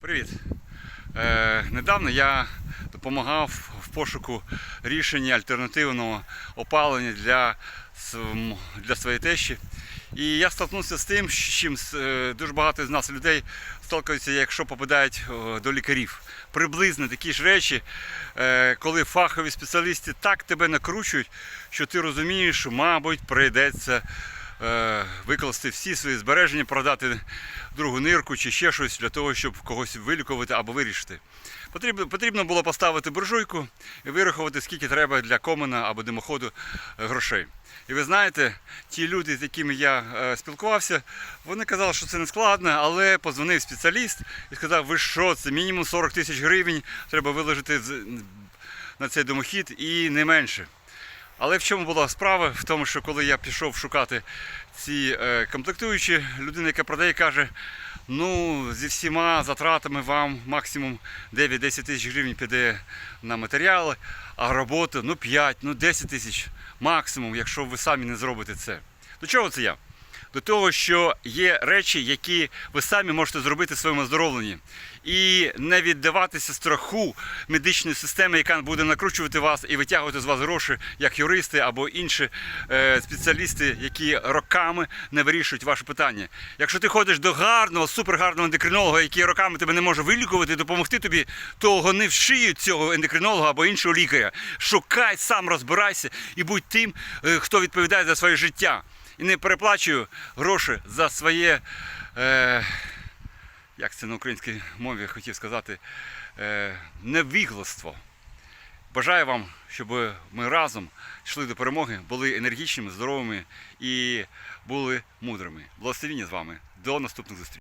Привіт. Е, недавно я допомагав в пошуку рішення альтернативного опалення для, для своєї тещі. І я столкнувся з тим, з чим е, дуже багато з нас людей сталкуються, якщо попадають до лікарів. Приблизно такі ж речі, е, коли фахові спеціалісти так тебе накручують, що ти розумієш, що, мабуть, прийдеться викласти всі свої збереження, продати другу нирку чи ще щось для того, щоб когось вилікувати або вирішити. Потрібно, було поставити буржуйку і вирахувати, скільки треба для комина або димоходу е, грошей. І ви знаєте, ті люди, з якими я е, спілкувався, вони казали, що це не складно, але позвонив спеціаліст і сказав, ви що, це мінімум 40 тисяч гривень треба виложити на цей домохід і не менше. Але в чому була справа? В тому, що коли я пішов шукати ці е, комплектуючі, людина, яка продає, каже: ну, зі всіма затратами вам максимум 9-10 тисяч гривень піде на матеріали, а роботи ну 5, ну 10 тисяч максимум, якщо ви самі не зробите це. До чого це я? До того, що є речі, які ви самі можете зробити в своєму оздоровленні. І не віддаватися страху медичної системи, яка буде накручувати вас і витягувати з вас гроші, як юристи або інші е, спеціалісти, які роками не вирішують ваше питання. Якщо ти ходиш до гарного, супергарного ендокринолога, який роками тебе не може вилікувати допомогти тобі, то гони в шию цього ендокринолога або іншого лікаря. Шукай, сам розбирайся і будь тим, е, хто відповідає за своє життя. І не переплачую гроші за своє. Е, як це на українській мові хотів сказати, е, невігластво. Бажаю вам, щоб ми разом йшли до перемоги, були енергічними, здоровими і були мудрими. Благословіння з вами. До наступних зустрічей.